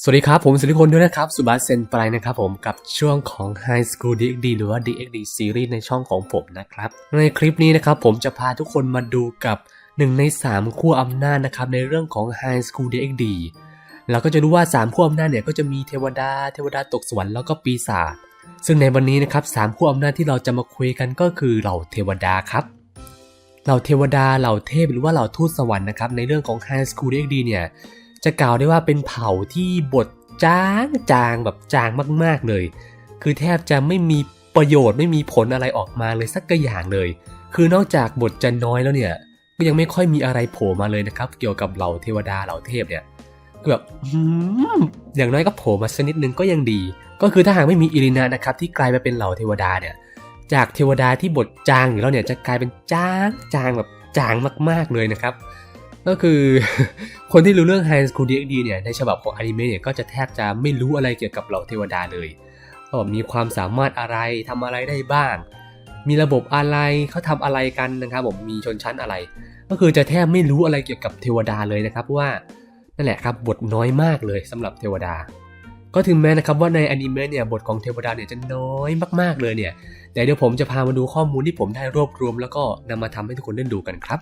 สวัสดีครับ ผมสุริพลด้วยนะครับ สุบัสเซนไปนะครับผมกับช่วงของ High School DxD หรือว่า DxD Series ในช่องของผมนะครับ ในคลิปนี้นะครับผมจะพาทุกคนมาดูกับหนึ่งใน 3 ขั้วอำนาจนะครับในเรื่องของ High School DxD เราก็จะรู้ว่า 3 ขั้วอำนาจเนี่ยก็จะมีเทวดา เทวดาตกสวรรค์แล้วก็ปีศาจซึ่งในวันนี้นะครับสามขั้วอำนาจที่เราจะมาคุยกันก็คือเหล่าเทวดาครับเหล่าเทวดาเหล่าเทพหรือว่าเหล่าทูตสวรรค์นะครับในเรื่องของ High School DxD เนี่ย จะกล่าวได้ว่าเป็นเผ่าที่บทจางจางแบบจางมากๆเลย คือแทบจะไม่มีประโยชน์ไม่มีผลอะไรออกมาเลยสักอย่างเลย คือนอกจากบทจะน้อยแล้วเนี่ยก็ยังไม่ค่อยมีอะไรโผล่มาเลยนะครับ เกี่ยวกับเหล่าเทวดาเหล่าเทพเนี่ยคือแบบอย่างน้อยก็โผล่มาสักนิดนึงก็ยังดี ก็คือถ้าหากไม่มีอิรินานะครับที่กลายมาเป็นเหล่าเทวดาเนี่ย จากเทวดาที่บทจางอยู่แล้วเนี่ยจะกลายเป็นจางจางแบบจางมากๆเลยนะครับ ก็คือคนที่รู้เรื่อง High School DxD เนี่ยในฉบับของอนิเมะเนี่ยก็จะแทบจะไม่รู้อะไรเกี่ยวกับเหล่าเทวดาเลยว่ามีความสามารถอะไรทำอะไรได้บ้าง มีระบบอะไรเขาทำอะไรกันนะครับผมมีชนชั้นอะไร ก็คือจะแทบไม่รู้อะไรเกี่ยวกับเทวดาเลยนะครับว่านั่นแหละครับบทน้อยมากเลยสำหรับเทวดา ก็ถึงแม้นะครับว่าในอนิเมะเนี่ยบทของเทวดาเนี่ยจะน้อยมากๆเลยเนี่ยแต่เดี๋ยวผมจะพามาดูข้อมูลที่ผมได้รวบรวม แล้วก็นำมาทำให้ทุกคนได้ดูกันครับ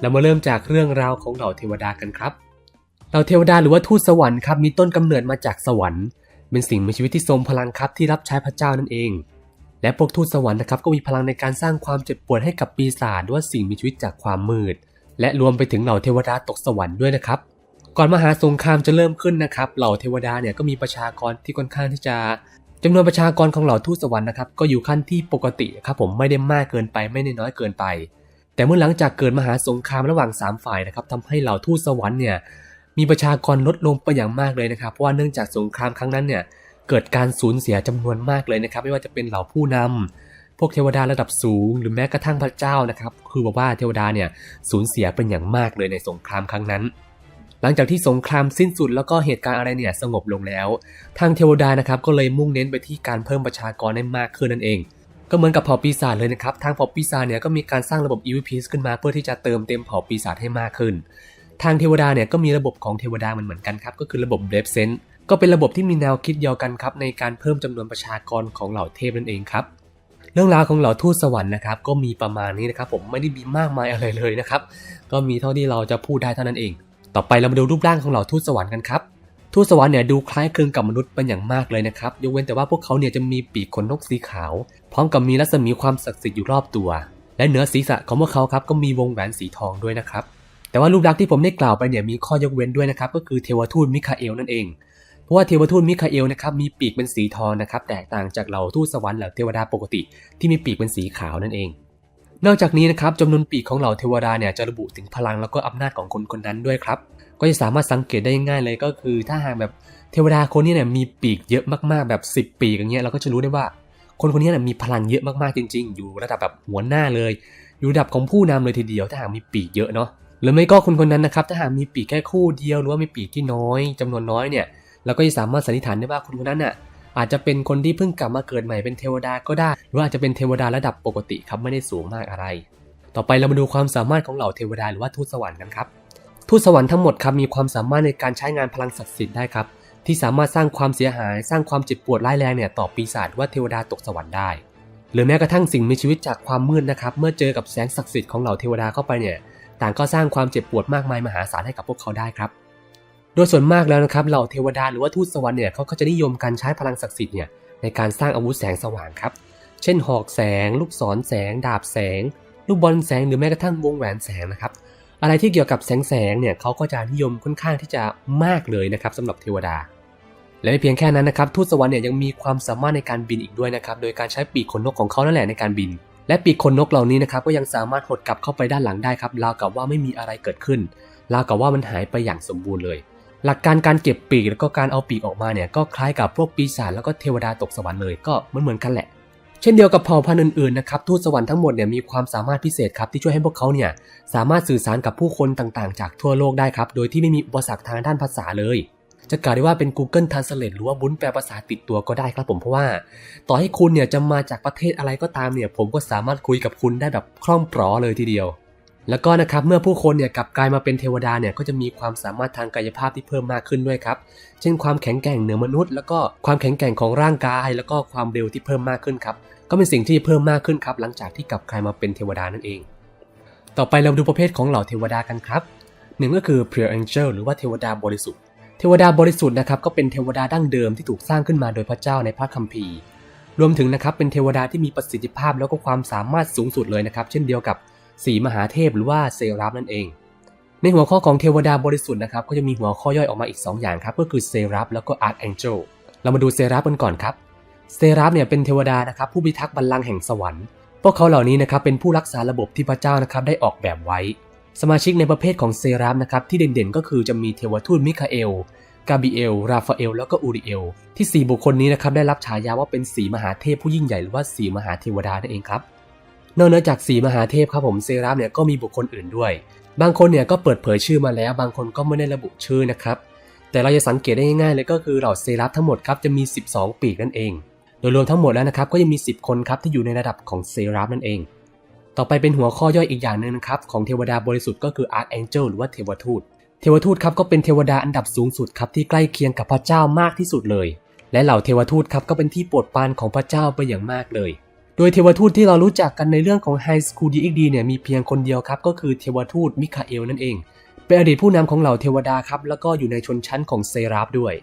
เรามาเริ่มจากเรื่องราวของเหล่าเทวดากันครับ เหล่าเทวดาหรือว่าทูตสวรรค์ครับมีต้นกำเนิดมาจากสวรรค์ เป็นสิ่งมีชีวิตที่ทรงพลังครับที่รับใช้พระเจ้านั่นเอง และพวกทูตสวรรค์นะครับก็มีพลังในการสร้างความเจ็บปวดให้กับปีศาจหรือว่าสิ่งมีชีวิตจากความมืด และรวมไปถึงเหล่าเทวดาตกสวรรค์ด้วยนะครับ ก่อนมหาสงครามจะเริ่มขึ้นนะครับ เหล่าเทวดาเนี่ยก็มีประชากรที่ค่อนข้างที่จะจำนวนประชากรของเหล่าทูตสวรรค์นะครับก็อยู่ขั้นที่ปกติครับผมไม่ได้มากเกินไปไม่ได้น้อยเกินไป แต่เมื่อหลังจากเกิดมหาสงครามระหว่าง 3 ฝ่ายนะครับทำให้เหล่าทูตสวรรค์เนี่ยมีประชากรลดลงไปอย่างมากเลยนะครับเพราะว่าเนื่องจากสงครามครั้งนั้นเนี่ยเกิดการสูญเสียจำนวนมากเลยนะครับ ไม่ว่าจะเป็นเหล่าผู้นำพวกเทวดาระดับสูง หรือแม้กระทั่งพระเจ้านะครับ คือบอกว่าเทวดาเนี่ยสูญเสียเป็นอย่างมากเลยในสงครามครั้งนั้น หลังจากที่สงครามสิ้นสุดแล้วก็เหตุการณ์อะไรเนี่ยสงบลงแล้ว ทางเทวดานะครับก็เลยมุ่งเน้นไปที่การเพิ่มประชากรให้มากขึ้นนั่นเอง ก็เหมือนกับเผ่าปีศาจเลยนะครับ ทางเผ่าปีศาจเนี่ยก็มีการสร้างระบบ EVP ขึ้นมาเพื่อที่จะเติมเต็มเผ่าปีศาจให้มากขึ้น ทางเทวดาเนี่ยก็มีระบบของเทวดามันเหมือนกันครับ ก็คือระบบ b r e v e Sense ก็เป็นระบบที่มีแนวคิดเดียวกันครับในการเพิ่มจำนวนประชากรของเหล่าเทพนั่นเองครับ เรื่องราวของเหล่าทูตสวรรค์นะครับก็มีประมาณนี้นะครับผมไม่ได้มีมากมายอะไรเลยนะครับ ก็มีเท่าที่เราจะพูดได้เท่านั้นเอง ต่อไปเรามาดูรูปร่างของเหล่าทูตสวรรค์กันครับ ทูตสวรรค์เนี่ยดูคล้ายคลึงกับมนุษย์เป็นอย่างมากเลยนะครับ ยกเว้นแต่ว่าพวกเขาเนี่ยจะมีปีกขนนกสีขาว พร้อมกับมีรัศมีความศักดิ์สิทธิ์อยู่รอบตัว และเหนือศีรษะของพวกเขาครับก็มีวงแหวนสีทองด้วยนะครับ แต่ว่ารูปลักษณ์ที่ผมได้กล่าวไปเนี่ยมีข้อยกเว้นด้วยนะครับ ก็คือเทวทูตมิคาเอลนั่นเอง เพราะว่าเทวทูตมิคาเอลนะครับมีปีกเป็นสีทองนะครับ แตกต่างจากเหล่าทูตสวรรค์เหล่าเทวดาปกติ ที่มีปีกเป็นสีขาวนั่นเอง นอกจากนี้นะครับจำนวนปีกของเหล่าเทวดาเนี่ยจะระบุถึงพลังแล้วก็อำนาจของคนคนนั้นด้วยครับ ก็จะสามารถสังเกตได้ง่ายเลยก็คือ ถ้าหากแบบเทวดาคนนี้เนี่ยมีปีกเยอะมากๆแบบ 10 ปีกอย่างเงี้ยเราก็จะรู้ได้ว่า คนคนนี้เนี่ยมีพลังเยอะมากๆจริง ๆ อยู่ระดับแบบหัวหน้าเลย อยู่ระดับของผู้นำเลยทีเดียว ถ้าหากมีปีกเยอะเนาะหรือไม่ก็คนคนนั้นนะครับถ้าหากมีปีกแค่คู่เดียวหรือว่ามีปีกที่น้อยจำนวนน้อยเนี่ยเราก็จะสามารถสันนิษฐานได้ว่าคนคนนั้นน่ะอาจจะเป็นคนที่เพิ่งกลับมาเกิดใหม่เป็นเทวดาก็ได้ หรือว่าอาจจะเป็นเทวดาระดับปกติครับไม่ได้สูงมากอะไร ต่อไปเรามาดูความสามารถของเหล่าเทวดาหรือว่าทูตสวรรค์กันครับ ทูตสวรรค์ทั้งหมดครับมีความสามารถในการใช้งานพลังศักดิ์สิทธิ์ได้ครับที่สามารถสร้างความเสียหายสร้างความเจ็บปวดร้ายแรงเนี่ยต่อปีศาจว่าเทวดาตกสวรรค์ได้ หรือแม้กระทั่งสิ่งมีชีวิตจากความมืดนะครับเมื่อเจอกับแสงศักดิ์สิทธิ์ของเหล่าเทวดาเข้าไปเนี่ยต่างก็สร้างความเจ็บปวดมากมายมหาศาลให้กับพวกเขาได้ครับ โดยส่วนมากแล้วนะครับเหล่าเทวดาหรือว่าทูตสวรรค์เนี่ยเขาก็จะนิยมการใช้พลังศักดิ์สิทธิ์เนี่ยในการสร้างอาวุธแสงสว่างครับ เช่นหอกแสง ลูกศรแสง ดาบแสง ลูกบอลแสงหรือแม้กระทั่งวงแหวนแสงนะครับ อะไรที่เกี่ยวกับแสงแสงเนี่ยเขาก็จะนิยมค่อนข้างที่จะมากเลยนะครับสำหรับเทวดา และไม่เพียงแค่นั้นนะครับทูตสวรรค์เนี่ยยังมีความสามารถในการบินอีกด้วยนะครับโดยการใช้ปีกขนนกของเขานั่นแหละในการบิน และปีกขนนกเหล่านี้นะครับก็ยังสามารถหดกลับเข้าไปด้านหลังได้ครับราวกับว่าไม่มีอะไรเกิดขึ้นราวกับว่ามันหายไปอย่างสมบูรณ์เลย หลักการการเก็บปีกแล้วก็การเอาปีกออกมาเนี่ยก็คล้ายกับพวกปีศาจแล้วก็เทวดาตกสวรรค์เลยก็เหมือนเหมือนกันแหละ ช่นเดียวกับเผ่าพันธุ์อื่นๆนะครับทูตสวรรค์ทั้งหมดเนี่ยมีความสามารถพิเศษครับที่ช่วยให้พวกเขาเนี่ยสามารถสื่อสารกับผู้คนต่างๆ จากทั่วโลกได้ครับโดยที่ไม่มีอุปสรรคทางด้านภาษาเลยจะกล่าวได้ว่าเป็น Google Translate หรือว่าบุ้นแปลภาษาติดตัวก็ได้ครับผมเพราะว่า ต่อให้คุณเนี่ยจะมาจากประเทศอะไรก็ตามเนี่ย ผมก็สามารถคุยกับคุณได้แบบคล่องปลอเลยทีเดียว แล้วก็นะครับเมื่อผู้คนเนี่ยกลับกลายมาเป็นเทวดาเนี่ยก็จะมีความสามารถทางกายภาพที่เพิ่มมากขึ้นด้วยครับ เช่นความแข็งแกร่งเหนือมนุษย์ แล้วก็ความแข็งแกร่งของร่างกาย แล้วก็ความเร็วที่เพิ่มมากขึ้นครับ ก็เป็นสิ่งที่เพิ่มมากขึ้นครับหลังจากที่กลับกลายมาเป็นเทวดานั่นเอง ต่อไปเราดูประเภทของเหล่าเทวดากันครับหนึ่งก็คือ pure angel หรือว่าเทวดาบริสุทธิ์ เทวดาบริสุทธิ์นะครับก็เป็นเทวดาดั้งเดิมที่ถูกสร้างขึ้นมาโดยพระเจ้าในพระคัมภีร์ รวมถึงนะครับเป็นเทวดาที่มีประสิทธิภาพแล้วก็ความสามารถสูงสุดเลยนะครับเช่นเดียวกับสีมหาเทพหรือว่าเซราฟนั่นเอง ในหัวข้อของเทวดาบริสุทธิ์นะครับก็จะมีหัวข้อย่อยออกมาอีก 2 อย่างครับก็คือเซราฟแล้วก็อาร์ h แองเจลเรามาดูเซราฟกันก่อนครับ เซราฟเนี่ยเป็นเทวดานะครับผู้พิทักษ์บัลลังก์แห่งสวรรค์ พวกเขาเหล่านี้นะครับเป็นผู้รักษาระบบที่พระเจ้านะครับได้ออกแบบไว้ สมาชิกในประเภทของเซราฟนะครับที่เด่นๆ ก็คือจะมีเทวทูตมิคาเอล กาเบรีเอล ราฟาเอล แล้วก็อูริเอล ที่ 4 บุคคลนี้นะครับได้รับฉายาว่าเป็นสีมหาเทพผู้ยิ่งใหญ่หรือว่าสีมหาเทวดานั่นเองครับ นอกนอจากสีมหาเทพครับผมเซราฟเนี่ยก็มีบุคคลอื่นด้วย บางคนเนี่ยก็เปิดเผยชื่อมาแล้ว บางคนก็ไม่ได้ระบุชื่อนะครับ แต่เราจะสังเกตได้ง่ายๆเลยก็คือเหล่าเซราฟทั้งหมดครับจะมี 12 ปีกนั่นเอง โดยรวมทั้งหมดแล้วนะครับก็ยังมี 10 คนครับที่อยู่ในระดับของเซราฟนั่นเอง ต่อไปเป็นหัวข้อย่อยอีกอย่างหนึ่งนะครับของเทวดาบริสุทธิ์ก็คืออาร์ h แองเจลหรือว่าเทวทูต เทวทูตครับก็เป็นเทวดาอันดับสูงสุดครับที่ใกล้เคียงกับพระเจ้ามากที่สุดเลย และเหล่าเทวทูตครับก็เป็นที่โปรดปรานของพระเจ้าไปอย่างมากเลย โดยเทวทูตที่เรารู้จักกันในเรื่องของ High School DxD เนี่ยมีเพียงคนเดียวครับก็คือเทวทูตมิคาเอลนั่นเอง เป็นอดีตผู้นำของเหล่าเทวดาครับแล้วก็อยู่ในชนชั้นของเซราฟด้วย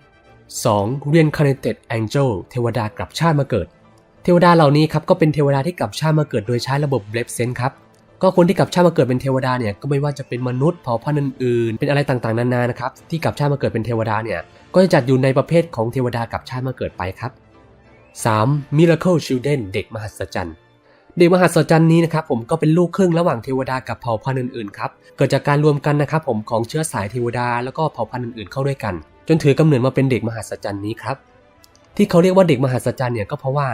2. Reincarnated Angel เทวดากลับชาติมาเกิด เทวดาเหล่านี้ครับก็เป็นเทวดาที่กลับชาติมาเกิดโดยใช้ระบบ b l e p s e n s e ครับก็คนที่กลับชาติมาเกิดเป็นเทวดาเนี่ยก็ไม่ว่าจะเป็นมนุษย์เผ่าพันธุ์อื่นๆเป็นอะไรต่างๆนานานะครับที่กลับชาติมาเกิดเป็นเทวดาเนี่ยก็จะจัดอยู่ในประเภทของเทวดากลับชาติมาเกิดไปครับ 3. Miracle Children เด็กมหัศจรรย์ เด็กมหัศจรรย์นี้นะครับผมก็เป็นลูกครึ่งระหว่างเทวดากับเผ่าพันธุ์อื่นๆครับเกิดจากการรวมกันนะครับผมของเชื้อสายเทวดาแล้วก็เผ่าพันธุ์อื่นๆเข้าด้วยกัน จนถือกำเนิดมาเป็นเด็กมหัศจรรย์นี้ครับที่เขาเรียกว่าเด็กมหัศจรรย์เนี่ยก็เพราะว่า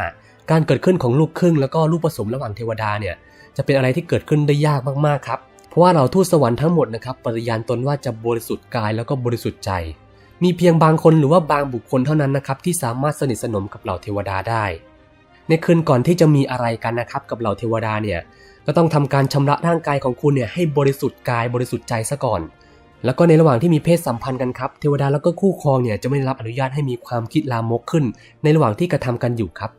การเกิดขึ้นของลูกครึ่งแล้วก็ลูกผสมระหว่างเทวดาเนี่ยจะเป็นอะไรที่เกิดขึ้นได้ยากมากๆครับเพราะว่าเราทูตสวรรค์ทั้งหมดนะครับปฏิญาณตนว่าจะบริสุทธิ์กายแล้วก็บริสุทธิ์ใจ มีเพียงบางคนหรือว่าบางบุคคลเท่านั้นนะครับที่สามารถสนิทสนมกับเหล่าเทวดาได้ ในคืนก่อนที่จะมีอะไรกันนะครับกับเหล่าเทวดาเนี่ยก็ต้องทำการชำระร่างกายของคุณเนี่ยให้บริสุทธิ์กายบริสุทธิ์ใจซะก่อน แล้วก็ในระหว่างที่มีเพศสัมพันธ์กันครับเทวดาแล้วก็คู่ครองเนี่ยจะไม่ได้รับอนุญาตให้มีความคิดลามกขึ้น ในระหว่างที่กระทำกันอยู่ครับ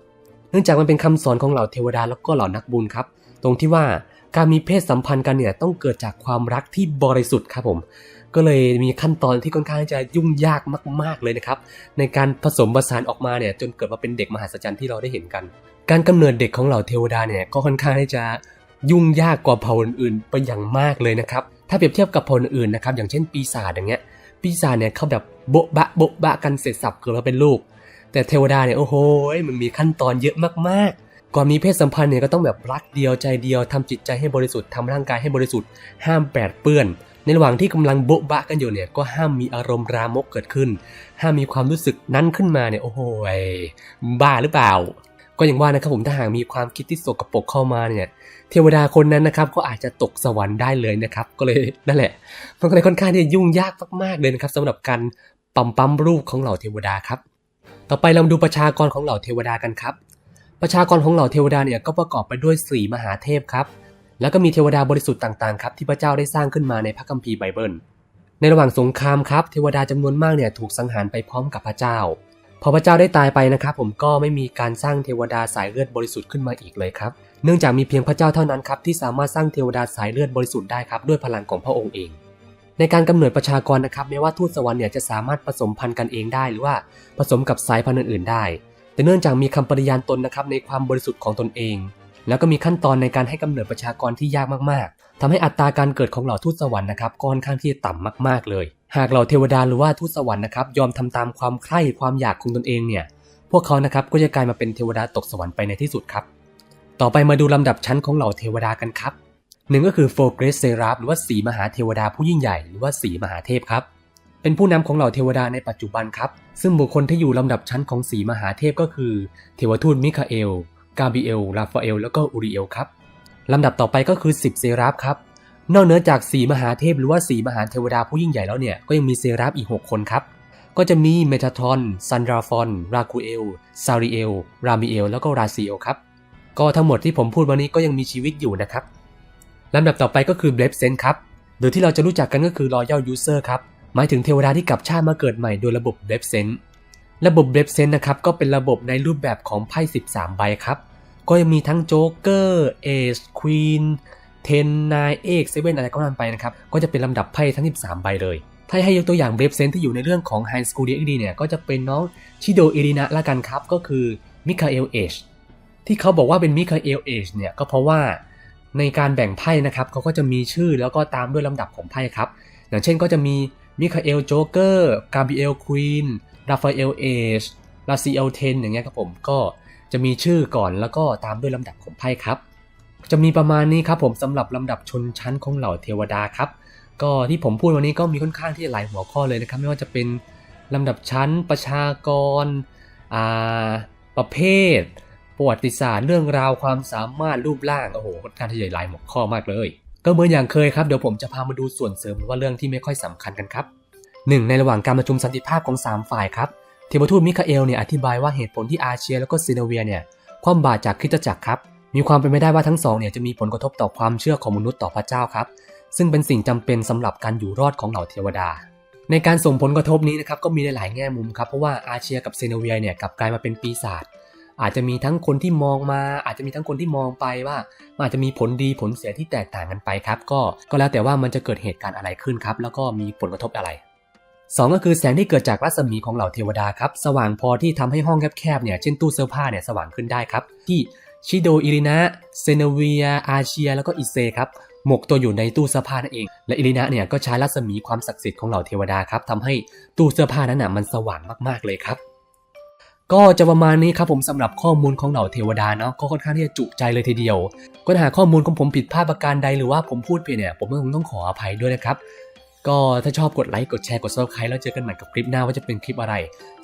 เนื่องจากมันเป็นคำสอนของเหล่าเทวดาแล้วก็เหล่านักบุญครับ ตรงที่ว่าการมีเพศสัมพันธ์กันเนี่ยต้องเกิดจากความรักที่บริสุทธิ์ครับผม ก็เลยมีขั้นตอนที่ค่อนข้างจะยุ่งยากมาก ๆเลยนะครับ ในการผสมผสานออกมาเนี่ยจนเกิดมาเป็นเด็กมหัศจรรย์ที่เราได้เห็นกัน การกำเนิดเด็กของเหล่าเทวดาเนี่ยก็ค่อนข้างที่จะยุ่งยากกว่าเผ่าอื่นๆไปอย่างมากเลยนะครับ ถ้าเปรียบเทียบกับเผ่าอื่นๆนะครับ อย่างเช่นปีศาจอย่างเงี้ย ปีศาจเนี่ยเขาแบบโบ๊ะบะโบ๊ะบะกันเสร็จสับเกิดมาเป็นลูก แต่เทวดาเนี่ยโอ้โหมันมีขั้นตอนเยอะมากๆ ก่อนมีเพศสัมพันธ์เนี่ยก็ต้องแบบรักเดียวใจเดียวทำจิตใจให้บริสุทธิ์ทำร่างกายให้บริสุทธิ์ห้ามแปดเปื้อน ในระหว่างที่กำลังโบ๊ะบะกันอยู่เนี่ยก็ห้ามมีอารมณ์รามกเกิดขึ้น ห้ามมีความรู้สึกนั้นขึ้นมาเนี่ยโอ้โหบ้าหรือเปล่า ก็อย่างว่านะครับผมถ้าหากมีความคิดที่สกปรกเข้ามาเนี่ยเทวดาคนนั้นนะครับก็อาจจะตกสวรรค์ได้เลยนะครับ ก็เลยนั่นแหละ มันก็เลยค่อนข้างที่จะยุ่งยากมากๆเลยนะครับสำหรับการปั๊มปั๊มรูปของเหล่าเทวดาครับ ต่อไปเราดูประชากรของเหล่าเทวดากันครับ ประชากรของเหล่าเทวดาเนี่ยก็ประกอบไปด้วยสีมหาเทพครับ แล้วก็มีเทวดาบริสุทธิ์ต่างๆครับที่พระเจ้าได้สร้างขึ้นมาในพระคัมภีร์ไบเบิล ในระหว่างสงครามครับเทวดาจำนวนมากเนี่ยถูกสังหารไปพร้อมกับพระเจ้า พอพระเจ้าได้ตายไปนะครับ ผมก็ไม่มีการสร้างเทวดาสายเลือดบริสุทธิ์ขึ้นมาอีกเลยครับ เนื่องจากมีเพียงพระเจ้าเท่านั้นครับที่สามารถสร้างเทวดาสายเลือดบริสุทธิ์ได้ครับด้วยพลังของพระองค์เองในการกำเนิดประชากรนะครับแม้ว่าทูตสวรรค์เนี่ยจะสามารถผสมพันธุ์กันเองได้ หรือว่าผสมกับสายพันธุ์อื่นๆได้ แต่เนื่องจากมีคำปฏิญาณตนนะครับในความบริสุทธิ์ของตนเอง แล้วก็มีขั้นตอนในการให้กำเนิดประชากรที่ยากมากๆทำให้อัตราการเกิดของเหล่าทูตสวรรค์นะครับก็ค่อนข้างที่จะต่ำมากๆเลย หากเหล่าเทวดาหรือว่าทูตสวรรค์นะครับยอมทำตามความใคร่ความอยากของตนเองเนี่ยพวกเขานะครับก็จะกลายมาเป็นเทวดาตกสวรรค์ไปในที่สุดครับ ต่อไปมาดูลำดับชั้นของเหล่าเทวดากันครับหนึ่งก็คือโฟเกรสเซราฟหรือว่าสีมหาเทวดาผู้ยิ่งใหญ่หรือว่าสีมหาเทพครับ เป็นผู้นำของเหล่าเทวดาในปัจจุบันครับ ซึ่งบุคคลที่อยู่ลำดับชั้นของสีมหาเทพก็คือ เทวทูตมิคาเอล กาเบรีเอลราฟาเอล แล้วก็อูริเอลครับลำดับต่อไปก็คือ 10 เซราฟครับ นอกเหนือจากสีมหาเทพหรือว่าสีมหาเทวดาผู้ยิ่งใหญ่แล้วเนี่ย ก็ยังมีเซราฟอีก 6 คนครับ ก็จะมีเมทาทอนซันราฟอน ราคูเอล ซาริเอล รามิเอล แล้วก็ราซิเอลครับ ก็ทั้งหมดที่ผมพูดมานี้ก็ยังมีชีวิตอยู่นะครับลำดับต่อไปก็คือ b l e p s e n ครับ หรือที่เราจะรู้จักกันก็คือ Royal User ครับ หมายถึงเทวดาที่กลับชาติมาเกิดใหม่โดยระบบ b l e p s e n ระบบ b l e p s e n นะครับก็เป็นระบบในรูปแบบของไพ่ 13 ใบครับ ก็ยังมีทั้งโจ๊กเกอร์เอชควีนเทนนายเอกเซเว่นอะไรก็นั่นไปนะครับ ก็จะเป็นลำดับไพ่ทั้ง 13 ใบเลย ถ้าให้ยกตัวอย่างเบรฟเซนที่อยู่ในเรื่องของ High School DxD เนี่ย ก็จะเป็นน้องชิโดอิรินะละกันครับ ก็คือมิคาเอลเอชที่เขาบอกว่าเป็นมิคาเอลเอชเนี่ยก็เพราะว่าในการแบ่งไพ่นะครับเขาก็จะมีชื่อแล้วก็ตามด้วยลำดับของไพ่ครับ อย่างเช่นก็จะมีมิคาเอลโจ๊กเกอร์กาบิเอลควีน ราฟาเอลเอชลาซิเอลเทนอย่างเงี้ยครับผมก็จะมีชื่อก่อนแล้วก็ตามด้วยลำดับของไพ่ครับ จะมีประมาณนี้ครับผมสำหรับลำดับชนชั้นของเหล่าเทวดาครับ ก็ที่ผมพูดวันนี้ก็มีค่อนข้างที่จะหลายหัวข้อเลยนะครับ ไม่ว่าจะเป็นลำดับชั้นประชากรอ่าประเภท ประวัติศาสตร์เรื่องราวความสามารถรูปร่างโอ้โหค่อนข้างที่จะหลายหัวข้อมากเลย ก็เหมือนอย่างเคยครับเดี๋ยวผมจะพามาดูส่วนเสริมหรือว่าเรื่องที่ไม่ค่อยสำคัญกันครับ หนึ่งในระหว่างการประชุมสันติภาพของสามฝ่ายครับเทวทูตมิคาเอลเนี่ยอธิบายว่าเหตุผลที่อาเชียแล้วก็ซีโนเวียเนี่ยคว่ำบาตรจากคริสตจักรครับ มีความเป็นไปได้ว่าทั้งสองเนี่ยจะมีผลกระทบต่อความเชื่อของมนุษย์ต่อพระเจ้าครับ ซึ่งเป็นสิ่งจำเป็นสำหรับการอยู่รอดของเหล่าเทวดา ในการส่งผลกระทบนี้นะครับก็มีหลายแง่มุมครับเพราะว่าอาเชียกับเซโนเวียเนี่ยกลับกลายมาเป็นปีศาจอาจจะมีทั้งคนที่มองมา อาจจะมีทั้งคนที่มองไปว่ามันอาจจะมีผลดีผลเสียที่แตกต่างกันไปครับ ก็ก็แล้วแต่ว่ามันจะเกิดเหตุการณ์อะไรขึ้นครับ แล้วก็มีผลกระทบอะไร สองก็คือแสงที่เกิดจากรัศมีของเหล่าเทวดาครับ สว่างพอที่ทำให้ห้องแคบๆเนี่ย เช่นตู้เสื้อผ้าเนี่ยสว่างขึ้นได้ครับ ที่ชิโดอิรินะเซโนเวีย อาเชีย แล้วก็อิเซครับ หมกตัวอยู่ในตู้เสื้อผ้านั่นเอง และอิรินะเนี่ยก็ใช้รัศมีความศักดิ์สิทธิ์ของเหล่าเทวดาครับทำให้ตู้เสื้อผ้านั้นน่ะมันสว่างมากๆเลยครับก็จะประมาณนี้ครับผมสำหรับข้อมูลของเหล่าเทวดาเนาะก็ค่อนข้างที่จะจุใจเลยทีเดียวก็หาข้อมูลของผมผิดพลาดประการใดหรือว่าผมพูดผิดเนี่ยผมก็คงต้องขออภัยด้วยนะครับ ก็ถ้าชอบกดไลค์กดแชร์กด subscribe แล้วเจอกันใหม่กับคลิปหน้าว่าจะเป็นคลิปอะไร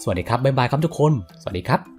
สวัสดีครับบ๊ายบายครับทุกคน สวัสดีครับ